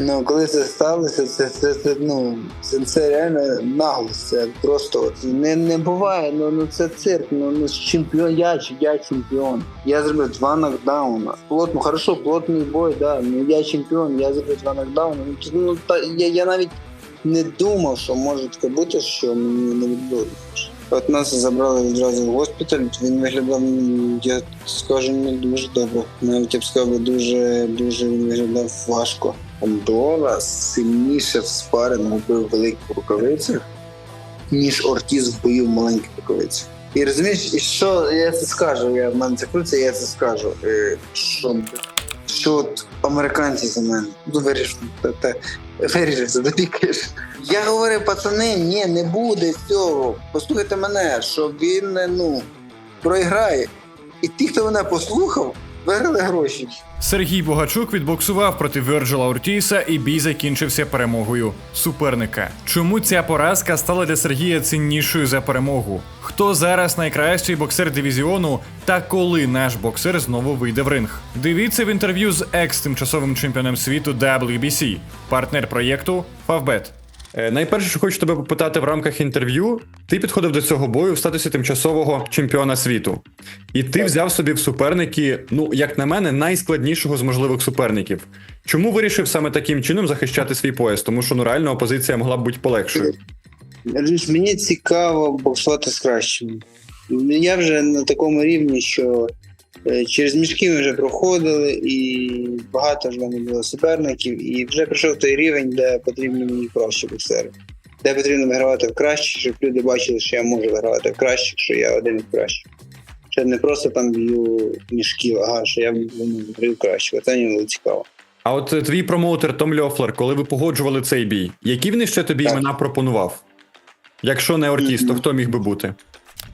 Ну, коли це сталося, це, це, це, ну, це, це реально наглость. Це просто не, не буває. Ну, ну це цирк. Ну, ну чемпіон, я, я чемпіон. Я зробив два нокдауна. Плотно, хорошо, плотний бой, да. Ну я чемпіон, я зробив два нокдауни. Ну, ну, та, я, я навіть не думав, що може таке бути, що мені не відбудеться. От нас забрали відразу в госпіталь. Він виглядав, м, я скажу, не дуже добре. Навіть я б сказав, дуже дуже він виглядав важко. Андора сильніше в спарингу бив великих рукавицях, ніж Ортіз в в маленьких рукавицях. І розумієш, і що я це скажу? Я в мене це крутиться, я це скажу. Е, що, що от американці за мене. Ну, виріш, та, та, виріш, задопікаєш. Я говорив, пацани, ні, не буде цього. Послухайте мене, що він ну, проіграє. І ті, хто мене послухав, виграли гроші. Сергій Богачук відбоксував проти Вірджила Ортіса, і бій закінчився перемогою суперника. Чому ця поразка стала для Сергія ціннішою за перемогу? Хто зараз найкращий боксер дивізіону та коли наш боксер знову вийде в ринг? Дивіться в інтерв'ю з екс-тимчасовим чемпіоном світу WBC, партнер проєкту Favbet. Е, Найперше, що хочу тебе попитати в рамках інтерв'ю, ти підходив до цього бою в статусі тимчасового чемпіона світу. І ти взяв собі в суперники, ну як на мене, найскладнішого з можливих суперників. Чому вирішив саме таким чином захищати свій пояс? Тому що ну реально опозиція могла б бути полегшою. Мені цікаво боксувати з кращими. Я вже на такому рівні, що через мішки ми вже проходили, і багато ж мене було суперників, і вже прийшов той рівень, де потрібні мені кращі боксери. Де потрібно вигравати в кращих, щоб люди бачили, що я можу вигравати в кращих, що я один із кращих. Що не просто там б'ю мішків, ага, що я б'ю кращих. Це мені було цікаво. А от е, твій промоутер Том Льофлер, коли ви погоджували цей бій, які він ще тобі Так. імена пропонував? Якщо не Ортіс, то хто міг би бути?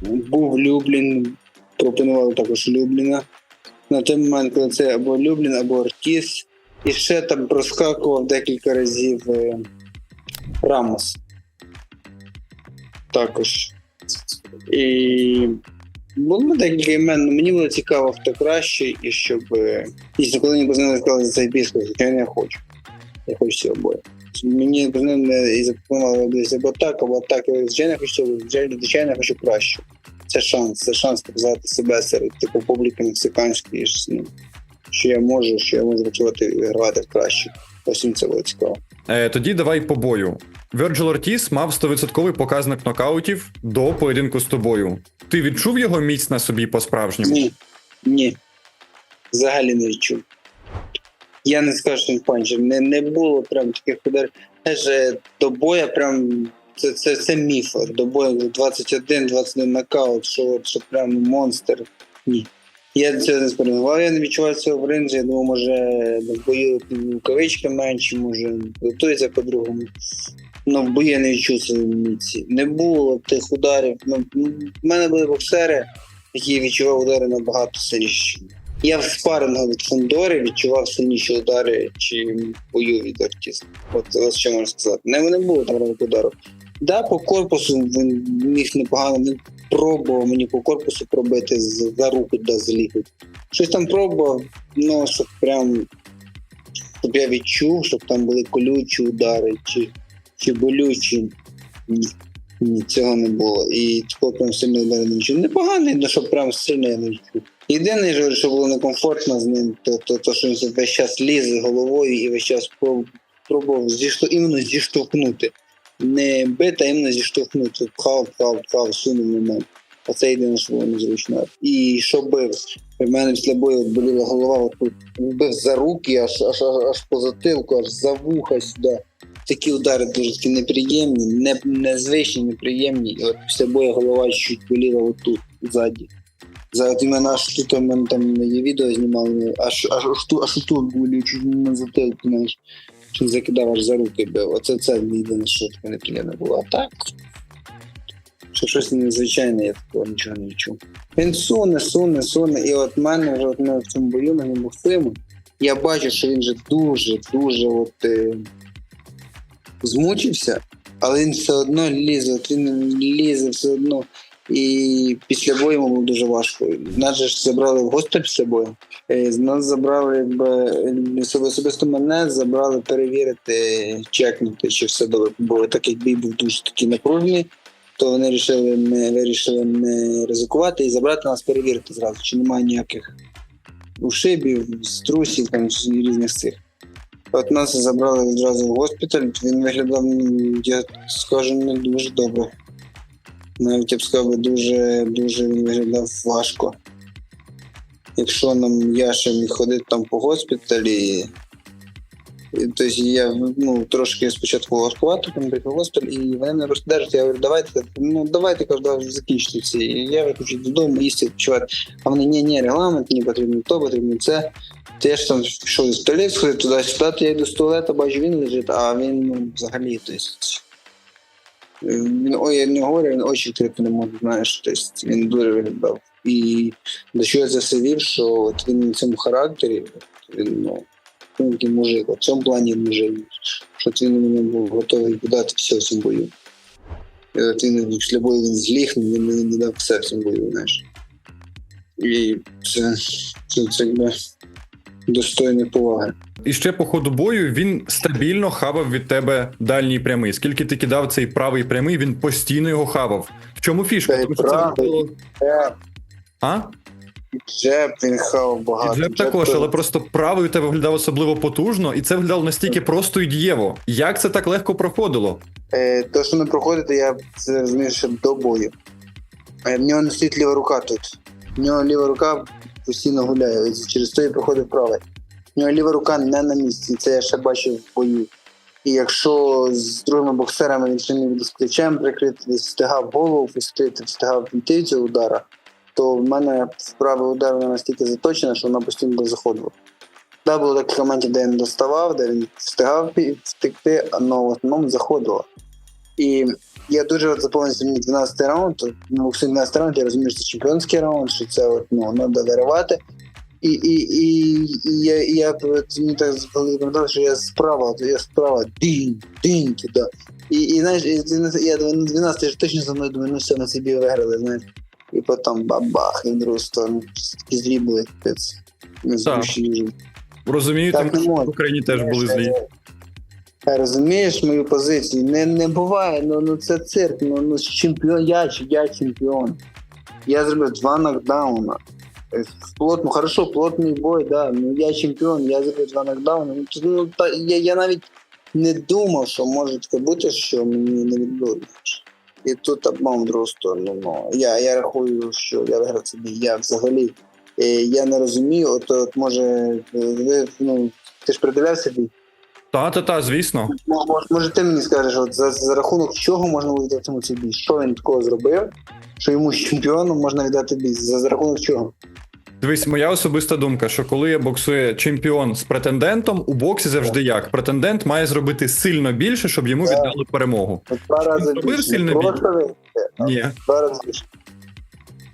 Був Люблін, пропонували також Любліна. На той момент, коли це або Люблін, або Ортіс. І ще там проскакував декілька разів е, Рамос. Також. І було декілька імен. Ну, Мені було цікаво, хто краще, і щоб. е, Дійсно, коли мені познали, сказали за цей що я не хочу. Я хочу цього бою. Мені познали і запропонували десь або так, або так. Я я хочу, звичайно, хочу краще. Це шанс, це шанс показати себе серед типу публіки мексиканської, що, ну, що я можу, що я можу гравати в краще. Ось мені це було цікаво. Е, тоді давай по бою. Вірджил Ортіс мав 100% показник нокаутів до поєдинку з тобою. Ти відчув його міць на собі по-справжньому? Ні. Ні. Взагалі не відчув. Я не скажу, що він панчер. Не, не було прям таких ударів. Теж е, до боя прям. Це, це, це міф. До бою 21-21 нокаут, що, от, що прям монстр. Ні. Я цього не сприймав. Я не відчуваю цього в ринзі. Я думаю, може в бою рукавички менші, може готується по-другому. Ну, в бою я не відчув цієї міці. Не було тих ударів. Ну, в мене були боксери, які відчував удари набагато сильніші. Я в спарингу від Фондори відчував сильніші удари, чим в бою від Ортіса. От ось що можна сказати. Не, не було там удару. Да, по корпусу він міг непогано, він пробував мені по корпусу пробити за руку да з. Щось там пробував, ну щоб прям щоб я відчув, щоб там були колючі удари чи, чи болючі. Ні. Цього не було. І такого прям сильно удару не відчув. Непоганий, але щоб прям сильно я не відчув. Єдине, що- було некомфортно з ним, то, то, то що він весь час ліз головою і весь час пробував зіштовхнути. Не бити, а іменно зіштовхнути. Пхав, пхав, пхав, сунув мене. Оце єдине, що було незручно. І що бив? У мене після бою боліла голова, от тут бив за руки, аж, аж, аж, по затилку, аж за вуха сюди. Такі удари дуже такі неприємні, не, незвичні, неприємні. І от після бою голова чуть боліла отут, ззаді. За іменно аж тут мене там є відео знімали, аж аж аж тут, аж тут болі, чуть не затилку, знаєш. Чим закидав аж за руки бив. Оце це єдине, що таке неприємне було. А так. Що щось незвичайне, я такого нічого не відчув. Він суне, суне, суне. І от мене вже от ми в цьому бою ми боксуємо. Я бачу, що він вже дуже, дуже от, е, змучився, але він все одно лізе, от він лізе все одно. І після бою йому було дуже важко. Нас же забрали в госпіталь після бою. Е, З нас забрали, якби особисто мене забрали перевірити, чекнути, чи все добре. Бо так як бій був дуже такий напружений, то вони вирішили не вирішили не ризикувати і забрати нас перевірити зразу, чи немає ніяких ушибів, струсів там різних цих. От нас забрали одразу в госпіталь. Він виглядав, я скажу, не дуже добре. Навіть я б сказав, дуже дуже виглядав важко. Якщо нам я ще міг ходити там по госпіталі, тобто я ну, трошки спочатку важкувато там в госпіталь, і вони мене роздержать. Я говорю, давайте, ну давайте кажу, закінчити. І я хочу додому їсти відпочивати. А вони ні, ні, регламент, мені потрібно то, потрібно це. То я ж там пішов з туалет, туди-сюди, то я йду з туалета, бачу, він лежить, а він ну, взагалі, тобто. Він ой, я не говорю, він очі відкрити не може, знаєш, тобто він дуже виглядав. І до чого я це все вів, що от він на цьому характері, він, ну, він такий мужик, в цьому плані мужик, що він мене був готовий подати все цьому бою. І от він після бою він зліг, він мені не дав все цьому бою, знаєш. І це, це, це якби достойне поваги. І ще по ходу бою він стабільно хавав від тебе дальній прямий. Скільки ти кидав цей правий прямий, він постійно його хавав. В чому фішка? Тому що це було. А? Джеб він хав І багато. Джеб також, але просто правий у тебе виглядав особливо потужно, і це виглядало настільки просто і дієво. Як це так легко проходило? Е, то, що не проходите, я це розумію, що до бою. Е, в нього не стоїть ліва рука тут. В нього ліва рука постійно гуляє, через то проходить правий. В нього ліва рука не на місці, це я ще бачив в бою. І якщо з другими боксерами він ще не з плечем прикрити, десь встигав голову пустити, встигав піти цього удара, то в мене правий удар настільки заточена, що вона постійно заходила. Да, було таких моментів, де він доставав, де він встигав втекти, але в основному заходило. І я дуже от запам'ятався мені 12 раунд. Ну, всі 12 раунд, я розумію, що це чемпіонський раунд, що це от, ну, треба виривати. І, і, і, і я, і я мені так запам'ятав, що я справа, я справа, дінь, дінь туди. І, і знаєш, і, я думаю, ну, 12 я ж точно за мною думаю, ну все, на собі виграли, знаєш. І потім бабах, і в другу сторону. Такі злі були, капець. Розумію, Так тому що в Україні теж були злі. Е, Розумієш мою позицію? Не, не буває, ну, ну це цирк, ну, ну чемпіон, я, я чемпіон. Я зробив два нокдауна. Е, Плот, ну хорошо, плотний бой, да. Ну я чемпіон, я зробив два нокдауни. Ну, Ну, та, я, я навіть не думав, що може таке бути, що мені не відбудеш. І тут обман в другу сторону. Ну, я, я рахую, що я виграв бій. Я взагалі е, я не розумію, от, от може, ну, ти ж придивлявся бій? Та, та, та, звісно. Може, може, ти мені скажеш, от за, за рахунок чого можна виграти в цьому цей бій? Що він такого зробив, що йому чемпіоном можна віддати бій? За, за рахунок чого? Дивись, моя особиста думка, що коли боксує чемпіон з претендентом, у боксі завжди як? Претендент має зробити сильно більше, щоб йому віддали перемогу. Два рази більше. Ні. Два рази більше.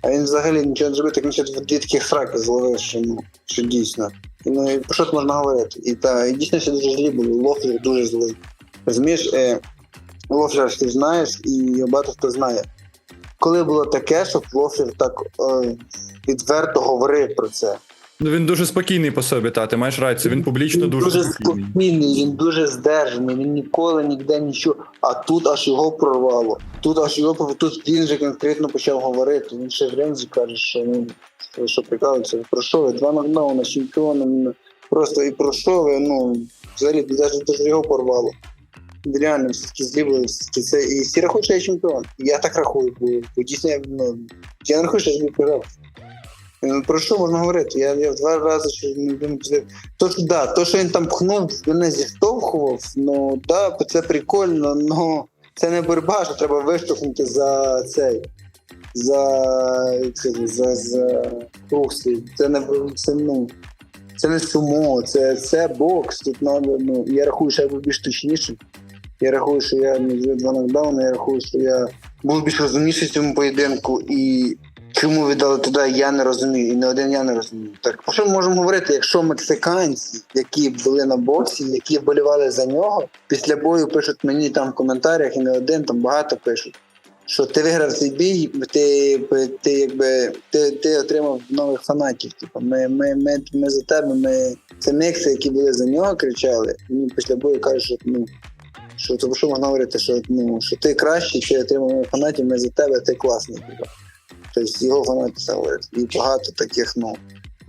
А він взагалі нічого не зробив, так він ще дві таких фраки зловив, що, ну, що дійсно. Ну і про що тут можна говорити? І, та, і дійсно ще дуже злі були. Лофлер дуже злий. Розумієш, е, Лофлер ти знаєш, і багато хто знає. Коли було таке, щоб Лофлер так е, відверто говорив про це. Ну він дуже спокійний по собі, та ти маєш рацію. Він публічно Він дуже, дуже спокійний. спокійний, він дуже здержаний, він ніколи ніде нічого. А тут аж його прорвало. Тут аж його прорвало. тут він же конкретно почав говорити. Він ще в рензі каже, що ну що, що прикалується. Про що ви? Два нокдауна чемпіоном. ну, Просто і про що ви? Ну взагалі навіть даже його порвало. Реально, все-таки зліво, це і що я чемпіон. Я так рахую, бо, дійсно я, ну, я не рахую, що я собі програв. Ну, Про що можна говорити? Я, я в два рази що не думаю, то, що, да, то, що він там пхнув, мене зіштовхував, ну да, це прикольно, ну це не боротьба, що треба виштовхнути за цей. За, за, за рух свій. Це не це, ну, це не сумо, це, це бокс. Тут надо, ну, я рахую, що я був більш точнішим. Я рахую, що я не два нокдауни, я рахую, що я був більш розумніший в цьому поєдинку. І чому віддали туди, я не розумію. І не один я не розумію. Так про що ми можемо говорити, якщо мексиканці, які були на боксі, які вболівали за нього, після бою пишуть мені там в коментарях, і не один, там багато пишуть. що ти виграв цей бій, ти, ти якби ти, ти отримав нових фанатів. Типу, ми, ми, ми, ми за тебе, ми це микси, які були за нього, кричали. Він після бою каже, що ну. Що то що можна говорити, що ну що ти кращий, ти отримав фанатів, ми за тебе, ти класний. Тобто його фанати це. І багато таких, ну,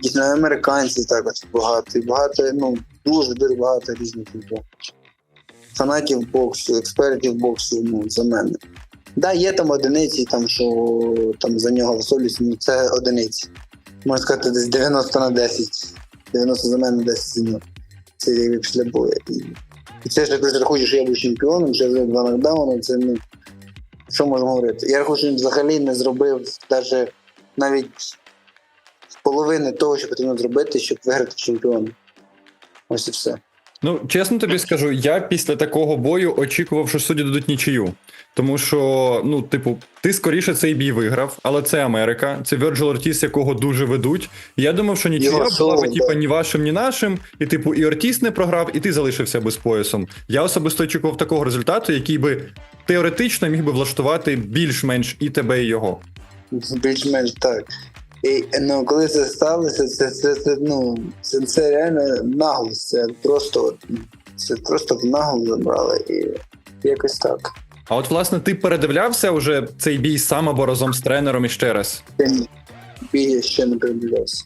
дійсно американців також багато. І багато, ну, дуже дуже багато різних типу, фанатів боксу, експертів боксу, ну, за мене. Да, є там одиниці, там, що там за нього висолюють, ну це одиниці. Можна сказати, десь 90 на 10. 90 за мене, 10 за нього. Це після бою. І, це ж ти рахуєш, що я був чемпіоном, вже за два нокдауни, це ну. Що можемо говорити? Я він взагалі не зробив навіть навіть половини того, що потрібно зробити, щоб виграти чемпіона. Ось і все. Ну, чесно тобі скажу, я після такого бою очікував, що судді дадуть нічию. Тому що, ну, типу, ти скоріше цей бій виграв, але це Америка, це Virgil Ортіс, якого дуже ведуть. Я думав, що нічия була би, типу, ні вашим, ні нашим. І, типу, і Ортіс не програв, і ти залишився без поясом. Я особисто очікував такого результату, який би теоретично міг би влаштувати більш-менш і тебе, і його. Більш-менш так. І ну, коли це сталося, це, це, це, ну, це, це реально наглость. Це просто, це просто в нагло забрали і якось так. А от, власне, ти передивлявся вже цей бій сам або разом з тренером іще раз. Тим бій ще не передивлявся.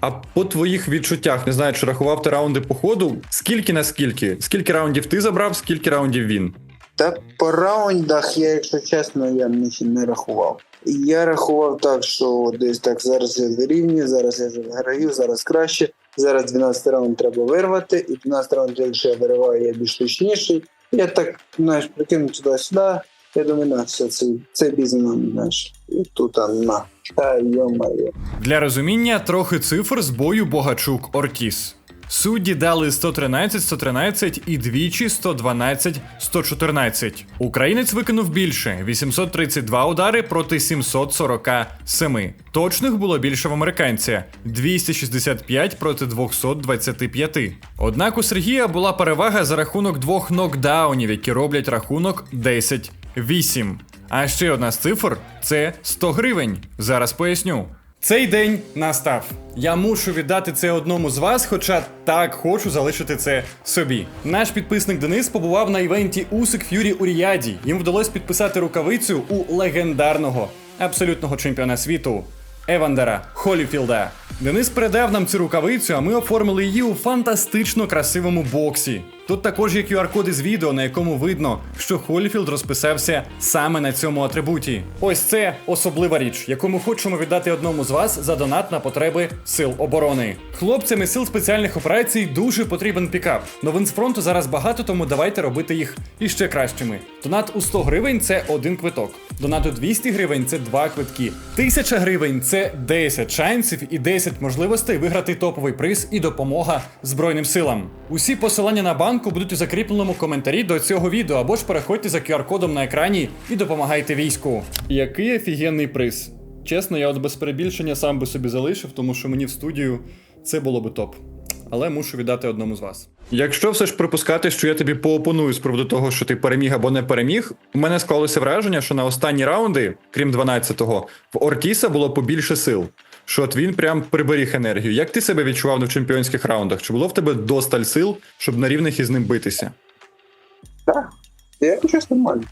А по твоїх відчуттях, не знаю, чи рахував ти раунди по ходу, скільки на скільки? Скільки раундів ти забрав, скільки раундів він? Та по раундах я, якщо чесно, я не рахував. Я рахував так, що десь так зараз я вирівнюю, зараз я вже виграю, зараз краще. Зараз 12 раунд треба вирвати, і 12 раунд, якщо я вириваю, я більш точніший. Я так, знаєш, прикинув туди-сюди. Я думаю, на, все, це, це бізнес, знаєш. І тут, на. Та. Для розуміння трохи цифр з бою Богачук Ортіс. Судді дали 113, 113 і двічі 112, 114. Українець виконав більше 832 удари проти 747. Точних було більше в американця 265 проти 225. Однак у Сергія була перевага за рахунок двох нокдаунів, які роблять рахунок 10-8. А ще одна з цифр це 100 гривень. Зараз поясню. Цей день настав. Я мушу віддати це одному з вас, хоча так хочу залишити це собі. Наш підписник Денис побував на івенті Усик Ф'юрі у Ріаді. Їм вдалося підписати рукавицю у легендарного абсолютного чемпіона світу Евандера Холіфілда. Денис передав нам цю рукавицю, а ми оформили її у фантастично красивому боксі. Тут також є QR-код із відео, на якому видно, що Холіфілд розписався саме на цьому атрибуті. Ось це особлива річ, яку ми хочемо віддати одному з вас за донат на потреби сил оборони. Хлопцям із сил спеціальних операцій дуже потрібен пікап. Новин з фронту зараз багато, тому давайте робити їх іще кращими. Донат у 100 гривень це один квиток. Донат у 200 гривень це два квитки. 1000 гривень це 10 шансів і 10 можливостей виграти топовий приз і допомога Збройним силам. Усі посилання на банку будуть у закріпленому коментарі до цього відео, або ж переходьте за QR-кодом на екрані і допомагайте війську. Який офігенний приз. Чесно, я от без перебільшення сам би собі залишив, тому що мені в студію це було би топ. Але мушу віддати одному з вас. Якщо все ж припускати, що я тобі поопоную з приводу того, що ти переміг або не переміг, у мене склалося враження, що на останні раунди, крім 12-го, в Ортіса було побільше сил. Що от він прям приберіг енергію. Як ти себе відчував на чемпіонських раундах? Чи було в тебе досталь сил, щоб на рівних із ним битися? Так, я відчувався нормально.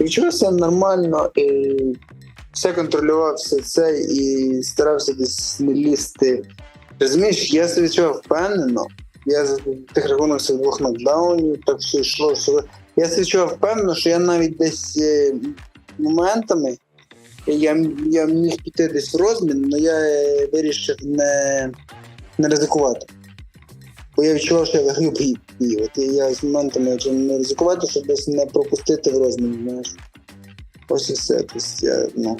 Відчувався нормально і все контролював все це і старався десь не лізти. Розумієш, я себе відчував впевнено. Я за тих рахунок цих двох нокдаунів, так все йшло. Все. Я себе відчував впевнено, що я навіть десь е, моментами я, я міг піти десь в розмін, але я е, вирішив не, не ризикувати. Бо я відчував, що я виграю бій. От я з моментами не ризикувати, щоб десь не пропустити в розмін. Знаєш. Ось і все. Тобто я, ну,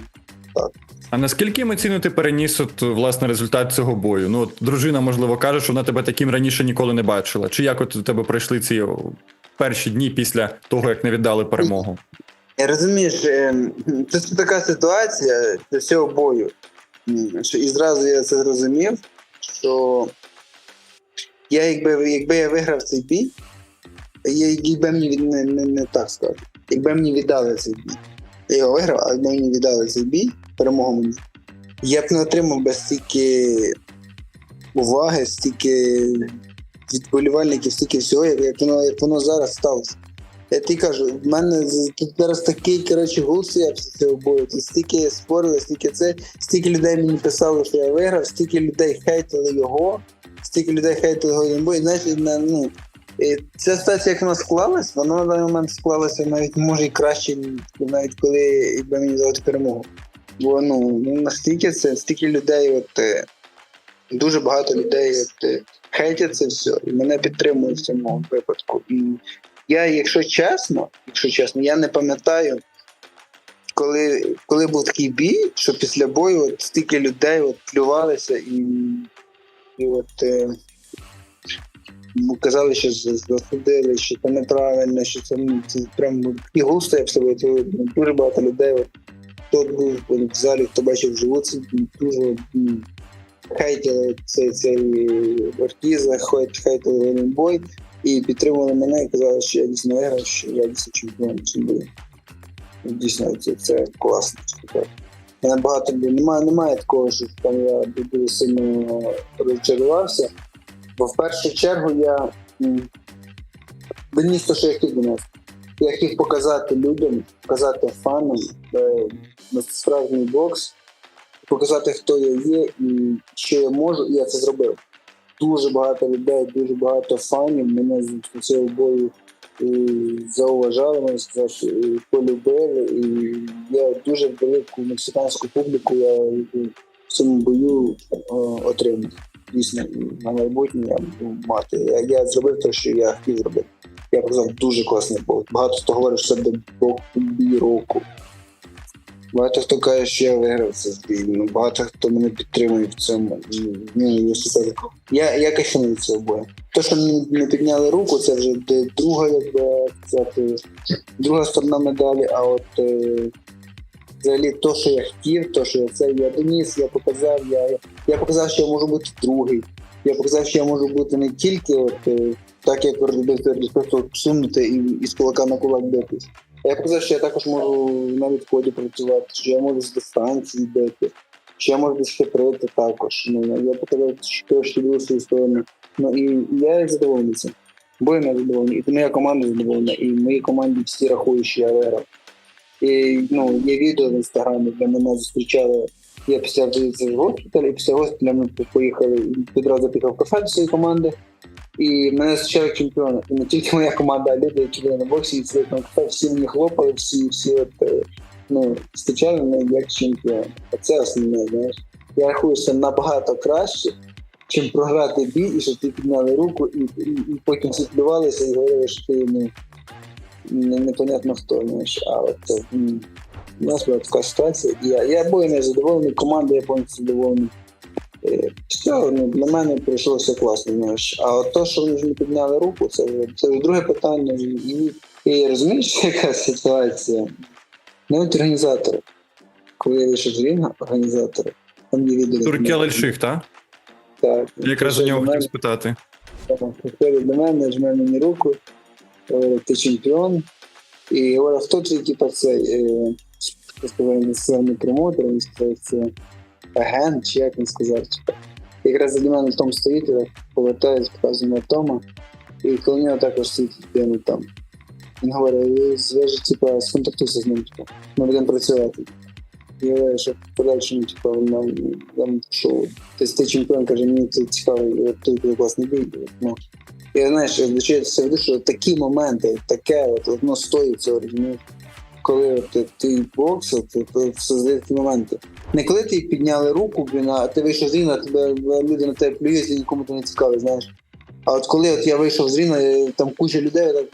А наскільки емоційно ти переніс от, власне результат цього бою? Ну, от дружина, можливо, каже, що вона тебе таким раніше ніколи не бачила. Чи як от у тебе пройшли ці перші дні після того, як не віддали перемогу? Розумієш, е, це така ситуація для цього бою. Що і зразу я це зрозумів, що я якби, якби я виграв цей бій, я, якби мені не, не, не так скажу, якби мені віддали цей бій. Я його виграв, але мені віддали цей бій, перемогу мені. Я б не отримав би стільки уваги, стільки від болівальників, стільки всього, як, воно, як воно зараз сталося. Я тобі кажу, в мене тут зараз такий коротше, гул стояв після цього бою. Тут стільки спорили, стільки це, стільки людей мені писали, що я виграв, стільки людей хейтили його, стільки людей хейтили його один бой. Знаєш, ну, і ця ситуація, як вона склалась, вона на даний момент склалася навіть може і краще, навіть коли якби мені дали перемогу. Бо ну, настільки це, стільки людей, от е, дуже багато людей от, е, хейтять це все, і мене підтримують в цьому випадку. І я, якщо чесно, якщо чесно, я не пам'ятаю, коли, коли був такий бій, що після бою от стільки людей от плювалися і, і от. Е, Ну, казали, що засудили, що це неправильно, що це, ну, це прям і густо, я б сказав, ну, дуже багато людей. Хто був в залі, хто бачив вживу, це дуже хейтили цей, цей Ортіза, хейт, хейтили бой і підтримували мене і казали, що я дійсно виграв, що я дійсно чемпіон бою. Дійсно, це, це класно. Я набагато немає, немає такого, що там я дуже сильно розчарувався. Бо в першу чергу я м, доніс те, що я хотів донести. Я хотів показати людям, показати фанам е, справжній бокс, показати, хто я є і що я можу, і я це зробив. Дуже багато людей, дуже багато фанів мене з цього бою і зауважали, можна сказати, і полюбили. І я дуже велику мексиканську публіку я в цьому бою е, отримав дійсно на майбутнє я мати. Я, я зробив те, що я хотів зробити. Я показав дуже класний бой. Багато хто говорить, що це бой бій року. Багато хто каже, що я виграв цей бій. Ну, багато хто мене підтримує в цьому. Ну, супер. я, я кайфаную цього бою. Те, що мені не підняли руку, це вже друга, якби сказати, друга сторона медалі, а от е, взагалі то, що я хотів, то, що я це я доніс, я показав, я, я показав, що я можу бути другий. Я показав, що я можу бути не тільки от, е, так, як робив просто сунути і, і з кулака на кулак битись. Я показав, що я також можу на відході працювати, що я можу з дистанції бити, що я можу десь хитрити також. Ну, я показав, що трошки другу свою сторону. Ну і я задоволений цим. Бо я задоволений. І моя команда задоволена, і в моїй команді всі рахують, що я виграв. І ну, є відео в інстаграмі, де мене зустрічали. Я після в госпіталі, і після госпіталя ми поїхали відразу поїхав в кафе до своєї команди. І мене зустрічали чемпіони. І не тільки моя команда, а люди, які були на боксі, сидять на всі мені хлопали, всі, всі от, е, ну, зустрічали мене як чемпіон. А це основне, знаєш. Я рахую, що набагато краще, чим програти бій, і щоб ти підняли руку, і, і, і потім всі і говорили, що ти ну, не, непонятно хто, знаєш. А от у нас була така ситуація. Я, я бою не задоволений, команда я повністю задоволений. Е, Все, ну, для мене пройшло все класно, знаєш. А от то, що вони ж не підняли руку, це, вже- це вже друге питання. І, і розумієш, яка ситуація? Навіть організатори. Коли я вийшов з рінга, організатори, там є відео. Туркел Ельших, так? Так. Якраз за нього хотів спитати. Приходить до мене, жме мені руку, ти чемпіон. І говорить, хто твій типу, цей е, я сказав, не промоутер, він сказав, це агент, чи як він сказав. Якраз за мене там стоїть, я повертаюсь, показую на Тома, і коли нього також стоїть людина там. Він говорить, ви зв'яжі, типу, сконтактуйся з ним, типу, ми будемо працювати. Я говорю, що в подальшому, типу, нам, нам що, ти, ти чемпіон, каже, мені це тут буде класний бій. Ну, я знаєш, я це веду, що такі моменти, таке, от воно стоїть цього, розумієш? Коли от ти, ти бокс, от, ти, ти создає такі моменти. Не коли ти підняли руку, блін, а ти вийшов з рівна, тебе люди на тебе плюють і нікому ти не цікавий, знаєш. А от коли от я вийшов з рівна, там куча людей, так,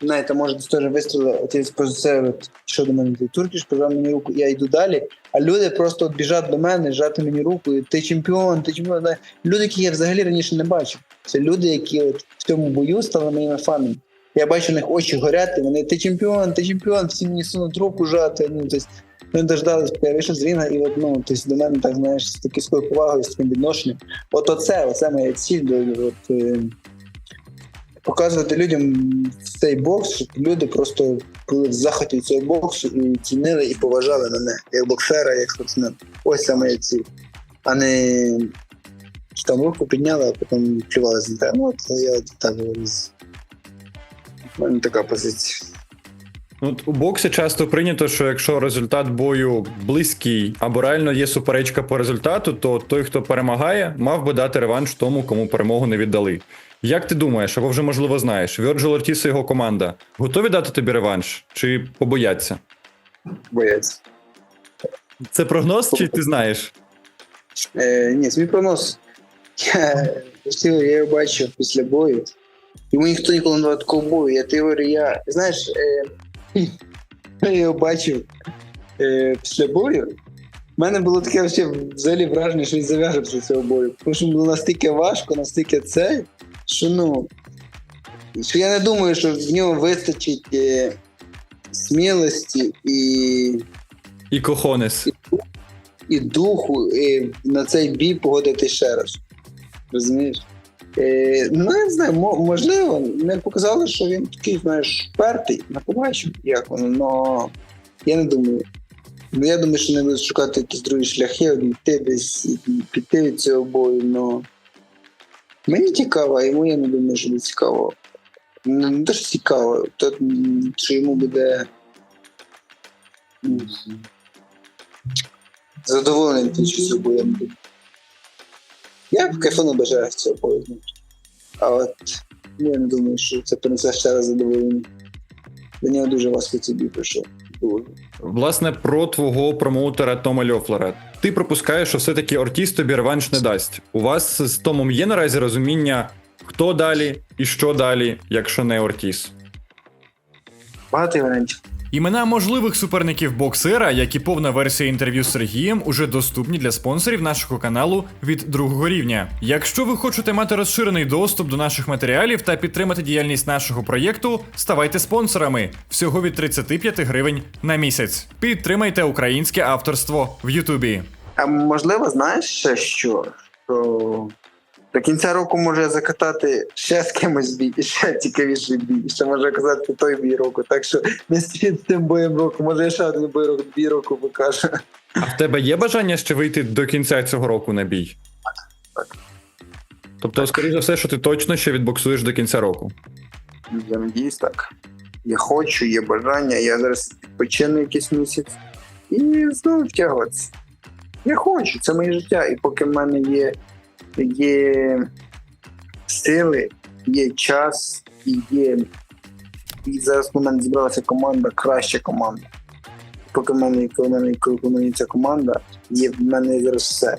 знаєте, може десь теж вистріли, я про це що до мене ти туркіш, пожав мені руку, я йду далі, а люди просто от біжать до мене, жати мені руку, і ти чемпіон, ти чемпіон. Люди, які я взагалі раніше не бачив. Це люди, які от в цьому бою стали моїми фанами. Я бачу, у них очі горять, і вони ти чемпіон, ти чемпіон, всі мені сунуть руку жати. Ну, тобто, вони дождались, я вийшов з рінга, і от, ну, тобто, до мене так, знаєш, з такою повагою, з таким відношенням. От оце, оце моя ціль. От, е, показувати людям цей бокс, щоб люди просто були в захваті цього боксу і цінили і поважали мене як боксера, як спортсмена. Ось це моя ціль. А не там руку підняли, а потім плювалися на те. Ну, от я так говорю. У мене така позиція. Ну, От у боксі часто прийнято, що якщо результат бою близький або реально є суперечка по результату, то той, хто перемагає, мав би дати реванш тому, кому перемогу не віддали. Як ти думаєш, або вже можливо знаєш, Вьорджил Ортіс і його команда готові дати тобі реванш чи побояться? Бояться. Це прогноз, чи ти знаєш? Е, ні, свій прогноз. Я, я його бачив після бою. Йому ніхто ніколи не такого бою. Я ти говорю, я. Знаєш, е, я його бачив е, після бою. У мене було таке взагалі враження, що він зав'яже після цього бою. Тому що було настільки важко, настільки це, що ну. Що я не думаю, що в нього вистачить е, смілості і І кохонес. і духу і на цей бій погодити ще раз. Розумієш? Е, ну, не знаю, можливо, не показали, що він такий, знаєш, впертий. Не побачив, як воно, але я не думаю. Ну, я думаю, що не будуть шукати якісь другі шляхи, обійти десь піти від цього бою. Но... Мені цікаво, йому я не думаю, що буде цікаво. Не, не що цікаво, то що йому буде. задоволений що цього бою. Я б кайфону бажаю цього знаєш. А от я не думаю, що це принесе ще раз задоволення. Для нього дуже важко цей бій пройшов. Дуже. Власне, про твого промоутера Тома Льофлера. Ти пропускаєш, що все-таки Ортіс тобі реванш не дасть. У вас з Томом є наразі розуміння, хто далі і що далі, якщо не Ортіс. Багато варіантів. Імена можливих суперників боксера, як і повна версія інтерв'ю з Сергієм, уже доступні для спонсорів нашого каналу від другого рівня. Якщо ви хочете мати розширений доступ до наших матеріалів та підтримати діяльність нашого проєкту, ставайте спонсорами всього від 35 гривень на місяць. Підтримайте українське авторство в Ютубі. А можливо, знаєш ще що? Що до кінця року може закатати ще з кимось бій, і ще цікавіший бій. і Ще може казати той бій року. Так що не стій з тим боєм року. Може, я ще один бій року, бій року покажу. А в тебе є бажання ще вийти до кінця цього року на бій? Тобто, скоріш за все, що ти точно ще відбоксуєш до кінця року. Я надіюсь так. Я хочу, є бажання, я зараз відпочину якийсь місяць і знову втягуватися. Я хочу, це моє життя. І поки в мене є, є сили, є час і є. І зараз у мене зібралася команда, краща команда. Поки в мене, коли в мене, коли в мене ця команда, є в мене зараз все.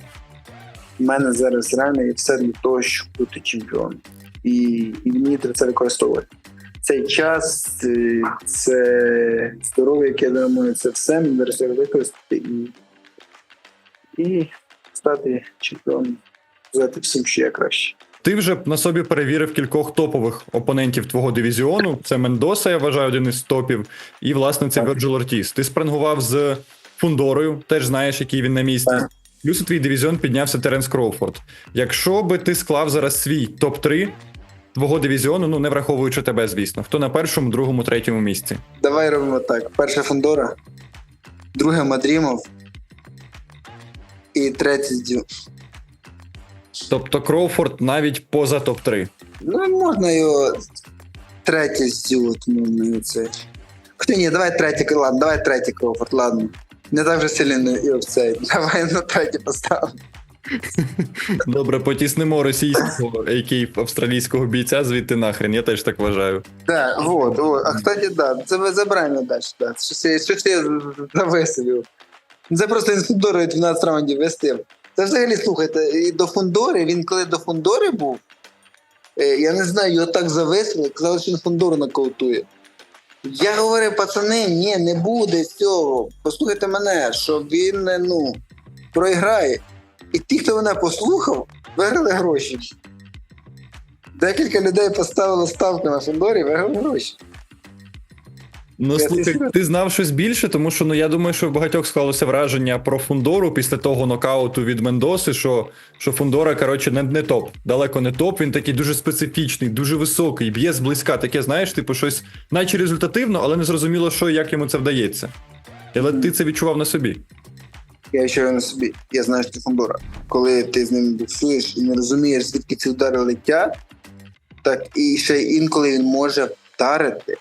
У мене зараз реально є все для того, щоб бути чемпіоном. І, і мені треба це використовувати цей час, е, це здоров'я, яке я думаю, це все зараз треба використати і, і стати чемпіоном, сказати всім, що я краще. Ти вже на собі перевірив кількох топових опонентів твого дивізіону. Це Мендоса, я вважаю, один із топів. І, власне, це. Virgil Ортіс. Ти спрингував з Фундорою, теж знаєш, який він на місці. Так. Плюс у твій дивізіон піднявся Теренс Кроуфорд. Якщо би ти склав зараз свій топ-3 твого дивізіону, ну не враховуючи тебе, звісно, хто на першому, другому, третьому місці. Давай робимо так: перше Фондора, друге Мадрімов і третє Дю. Тобто Кроуфорд навіть поза топ-3. Ну, можна його третє Дю, можна його це. Хоча ні, давай третє, ладно, давай третє Кроуфорд, ладно. Не так вже сильно і в цей. Давай на третє поставимо. Добре, потіснимо російського, який австралійського бійця звідти нахрен, я теж так вважаю. Да, вот, вот. А кстати, да, це ви забираємо далі. Да. Щось я, щось я завеселив. Це просто з Фундорою 12 раундів вестив. Це взагалі, слухайте, і до Фундори, він коли до Фундори був, е, я не знаю, його так завесело, казали, що він Фундору нокаутує. Я говорив, пацани, ні, не буде цього. Послухайте мене, що він е, ну, проіграє. І ті, хто мене послухав, виграли гроші. Декілька людей поставили ставку на Фондорі виграли гроші. Ну слухай, ти знав щось більше, тому що ну я думаю, що в багатьох склалося враження про Фундору після того нокауту від Мендоси, що, що Фундора, коротше, не, не топ. Далеко не топ. Він такий дуже специфічний, дуже високий, б'є зблизька. Таке, знаєш, типу, щось наче результативно, але не зрозуміло, що і як йому це вдається. Але ти це відчував на собі. Я ще на собі, я знаю, що ти Фондора. Коли ти з ним буксуєш і не розумієш, звідки ці удари летять, так і ще інколи він може вдарити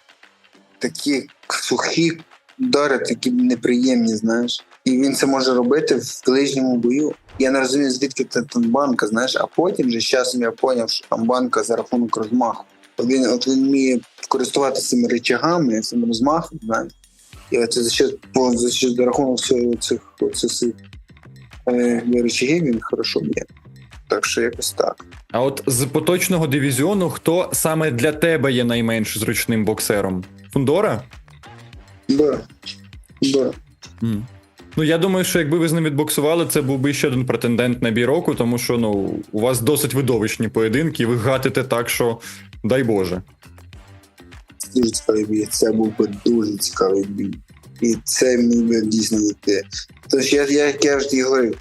такі сухі удари, такі неприємні, знаєш. І він це може робити в ближньому бою. Я не розумію, звідки це там банка, знаєш, а потім же з часом я зрозумів, що там банка за рахунок розмаху. Він, от він вміє користуватися цими речагами, цим розмахом, знаєш. І це за що за рахунок всього цих цих, цих е, речагів він хорошо б'є. Так що якось так. А от з поточного дивізіону, хто саме для тебе є найменш зручним боксером? Фундора? Да. Да. М. Ну, я думаю, що якби ви з ним відбоксували, це був би ще один претендент на бій року, тому що ну, у вас досить видовищні поєдинки, і ви гатите так, що дай Боже. Дуже цікавий бій. Це був би дуже цікавий бій. І це міг би дійсно йти. Тож я, я, як я ж і говорив,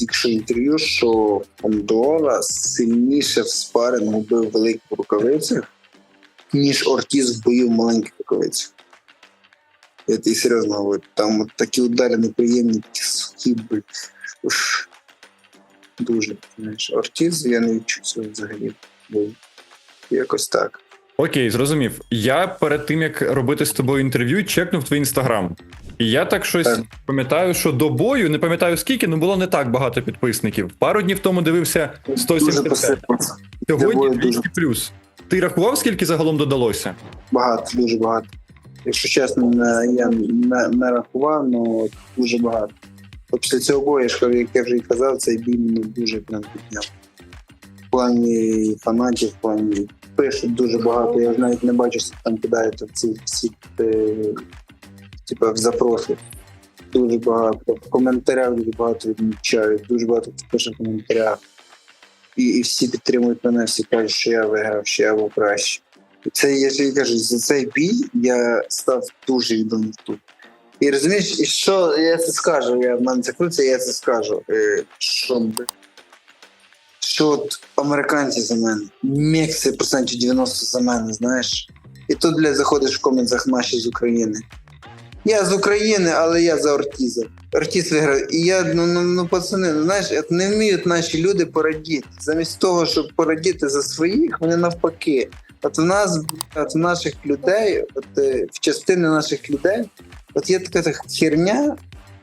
якщо інтерв'ю, що Фондора сильніше в спарингу бив великих рукавицях, ніж Ортіз в бою в маленьких рукавицях. Я тобі серйозно говорю, там от такі удари неприємні, такі сухі. Уш. Дуже. Знаєш, Ортіз я не відчув цього взагалі. Якось так. Окей, зрозумів. Я перед тим як робити з тобою інтерв'ю, чекнув твій інстаграм. І я так щось Так. пам'ятаю, що до бою, не пам'ятаю скільки, ну було не так багато підписників. Пару днів тому дивився 170. Сьогодні 200 дуже. плюс. Ти рахував, скільки загалом додалося? Багато, дуже багато. Якщо чесно, не, я не, не рахував, але дуже багато. От після цього бою, як я вже і казав, цей бій мене дуже прям підняв. В плані фанатів, в плані пишуть дуже багато. Я навіть не бачу, що там кидають ці всі е, типа в запроси. Дуже багато. В коментарях дуже багато відмічають, дуже багато пише в коментарях. І, і всі підтримують мене, всі кажуть, що я виграв, що я був краще. Це я ж і кажу, за цей бій я став дуже відомим тут. І розумієш, і що я це скажу? Я в мене це я це скажу. Е, що, що от американці за мене, мекси процентів 90 за мене, знаєш. І тут, блядь, заходиш в коментах наші з України. Я з України, але я за Ортіза. Ортіз виграв. І я, ну, ну, ну пацани, ну, знаєш, не вміють наші люди порадіти. Замість того, щоб порадіти за своїх, вони навпаки. От в нас, от в наших людей, от е, в частини наших людей, от є така херня,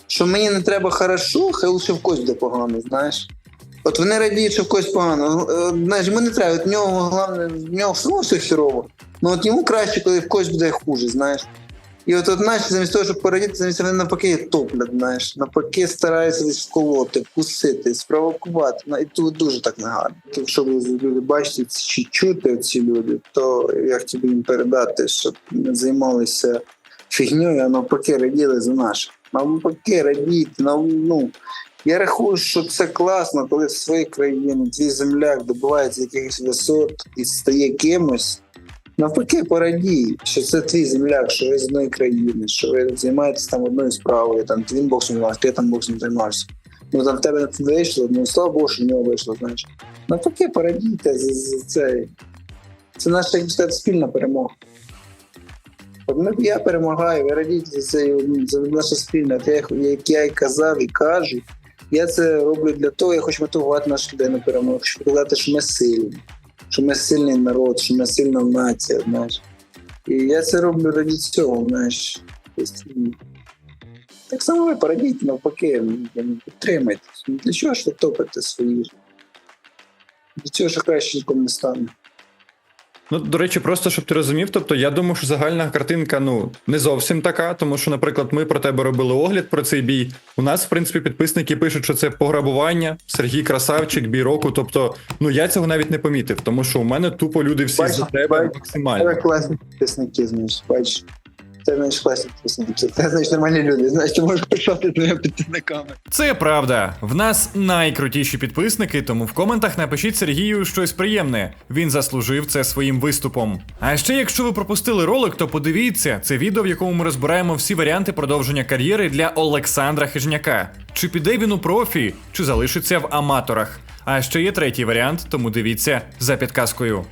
що мені не треба хорошо, хай лише в когось буде погано, знаєш. От вони радіють, що в когось погано. Е, Знаєш, йому не треба, от в нього головне, в нього все все херово. Ну от йому краще, коли в когось буде хуже, знаєш. І от, от знаєш, замість того, щоб порадіти, замість вони навпаки топлять, знаєш, навпаки стараються десь вколоти, вкусити, спровокувати. Ну, і тут дуже так негарно. Якщо ви люди бачите чи чути ці люди, то я хотів їм передати, щоб не займалися фігньою, а навпаки раділи за наше. Навпаки, радійте, нав- ну, я рахую, що це класно, коли в своїй країні твій земляк добивається якихось висот і стає кимось. Навпаки, порадій, що це твій земляк, що ви з одної країни, що ви займаєтесь там одною справою, там він боксом займався, ти там боксом займався. Ну там в тебе не вийшло, ну слава Богу, що в нього вийшло, знаєш. Навпаки, порадійте за, це. Це наша як сказати, спільна перемога. Ми, я перемагаю, ви радійте це, це наша спільна. Я, як я і казав і кажу, я це роблю для того, я хочу мотивувати нашу людей на перемогу, хочу показати, що ми сильні що ми сильний народ, що ми сильна нація, знаєш. І я це роблю раді цього, знаєш. Так само ви порадіть навпаки, підтримайтесь. підтримайте. Для чого ж ви топите свої? Для цього ж краще нікому не стане. Ну, до речі, просто щоб ти розумів, тобто я думаю, що загальна картинка ну не зовсім така, тому що, наприклад, ми про тебе робили огляд про цей бій. У нас, в принципі, підписники пишуть, що це пограбування, Сергій Красавчик, бій року. Тобто, ну я цього навіть не помітив, тому що у мене тупо люди всі бач, за тебе бач, максимально. Класні підписники, знаєш, бачиш. Це знаєш класні. Це знаєш нормальні люди. Знаєш, ти можеш писати з моїми підписниками. Це правда. В нас найкрутіші підписники, тому в коментах напишіть Сергію щось приємне. Він заслужив це своїм виступом. А ще, якщо ви пропустили ролик, то подивіться це відео, в якому ми розбираємо всі варіанти продовження кар'єри для Олександра Хижняка. Чи піде він у профі, чи залишиться в аматорах. А ще є третій варіант, тому дивіться за підказкою.